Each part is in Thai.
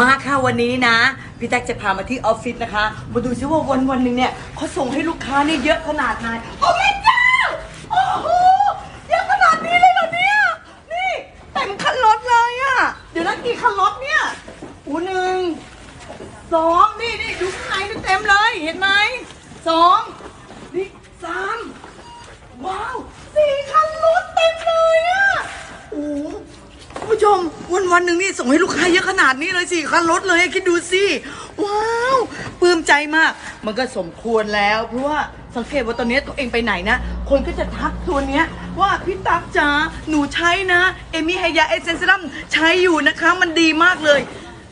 มาค่ะวันนี้นะ พี่แจ็คจะพามาที่ออฟฟิศนะคะ มาดูซิว่าวันวันหนึ่งเนี่ยเขาส่งให้ลูกค้านี่เยอะขนาดไหนโอ้แม่เจ้าโอ้โหเยอะขนาดนี้เลยเหรอเนี่ยนี่เต็มคันรถเลยอะเดี๋ยวนะกี่คันรถเนี่ยอูหนึ่งสองนี่นี่ดูข้างในนี่เต็มเลยเห็นไหมสอง วันหนึ่งนี่ส่งให้ลูกค้าเยอะขนาดนี้เลยสิคันรถเลยคิดดูสิ ว้าวปลื้มใจมาก มันก็สมควรแล้ว เพราะว่าสังเกตว่าตอนนี้ตัวเองไปไหนนะ คนก็จะทักตัวเนี้ยว่าพี่ตั๊กจ๋าหนูใช้นะเอมี่ไฮยาเอเซนเซรัมใช้อยู่นะคะ มันดีมากเลย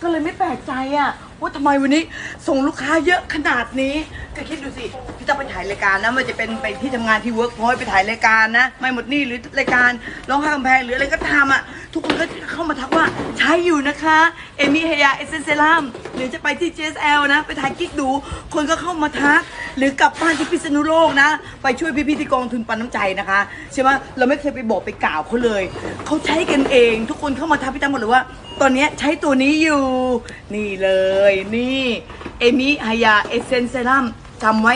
ก็เลยไม่แปลกใจอะว่าทำไมวันนี้ส่งลูกค้าเยอะขนาดนี้ ก็คิดดูสิพี่ต้องไปถ่ายรายการนะมันจะเป็นไปที่ทำงานที่เวิร์กพอยต์ไปถ่ายรายการนะ ไม่หมดนี่หรือรายการร้องไห้กำแพงหรืออะไรก็ตามอะ ทุกคนก็เข้ามาทักว่าใช้อยู่นะคะ เอมี่เฮียเอเซนเซรัมหรือจะไปที่ JSL นะ ไปถ่ายกิ๊กดู คนก็เข้ามาทัก หรือกลับบ้านที่พิษณุโลกนะ ไปช่วยพี่ๆที่กองทุนปันน้ำใจนะคะ ใช่ไหมเราไม่เคยไปบอกไปกล่าวเขาเลย เขาใช้กันเอง ทุกคนเข้ามาทักพี่ตั้งหมดเลยว่า ตอนนี้ใช้ตัวนี้อยู่ นี่เลยนี่เอมิฮายาเอเซนเซรัมจำไว้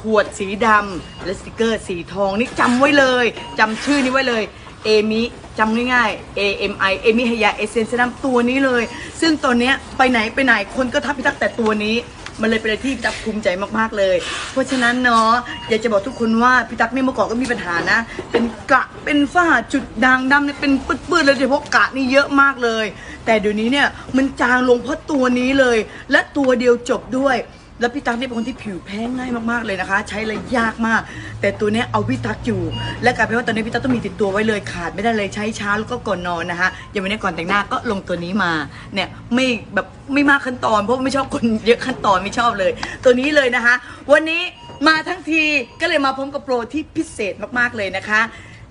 ขวดสีดำและสติกเกอร์สีทองนี่จำไว้เลยจำชื่อนี้ไว้เลย เอมิจำง่ายๆ A M I เอมิฮยาเอเซนเซรัมตัวนี้เลย ซึ่งตัวเนี้ยไปไหนไปไหนคนก็ทักพี่ตักแต่ตัวนี้ มันเลยเป็นอะไรที่พี่ตักภูมิใจมากๆเลย เพราะฉะนั้นเนาะอยากจะบอกทุกคนว่าพี่ตักนี่เมื่อก่อนก็มีปัญหานะ เป็นกระเป็นฝ้าจุดด่างดำเนี่ยเป็นปื้ดๆเลยโดยเฉพาะกระนี่เยอะมากเลย แต่เดี๋ยวนี้เนี่ยมันจางลงเพราะตัวนี้เลย และตัวเดียวจบด้วย แล้วพี่ตั๊กนี่เป็นคนที่ผิวแพ้ง่ายมากๆเลยนะคะ ใช้เลยยากมาก แต่ตัวเนี้ยเอาพี่ตั๊กอยู่ และกลายเป็นว่าตอนนี้พี่ตั๊กต้องมีติดตัวไว้เลยขาดไม่ได้เลยใช้เช้าแล้วก็ก่อนนอนนะคะอย่างวันนี้ก่อนแต่งหน้าก็ลงตัวนี้มาเนี่ยไม่แบบไม่มากขั้นตอนเพราะไม่ชอบคนเยอะขั้นตอนไม่ชอบเลย ตัวนี้เลยนะคะ วันนี้มาทั้งทีก็เลยมาพร้อมกับโปรที่พิเศษมากๆเลยนะคะ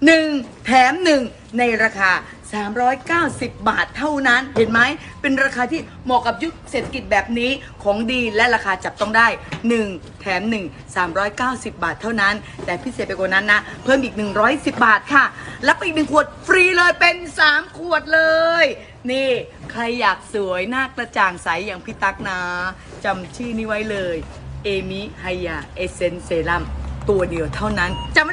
1 แถม 1 ในราคา 390 บาทเท่านั้น เห็นไหม เป็นราคาที่เหมาะกับยุคเศรษฐกิจแบบนี้ของดีและราคาจับต้องได้ 1 แถม 1 390 บาทเท่านั้น แต่พิเศษไปกว่านั้นนะ เพิ่มอีก 110 บาทค่ะ รับไปอีก 1 ขวดฟรีเลยเป็น 3 ขวดเลย นี่ใครอยากสวยหน้ากระจ่างใสอย่างพี่ตั๊กนะจำชื่อนี้ไว้เลยเอมิไฮยาเอเซนเซรัมตัวเดียวเท่านั้นจำ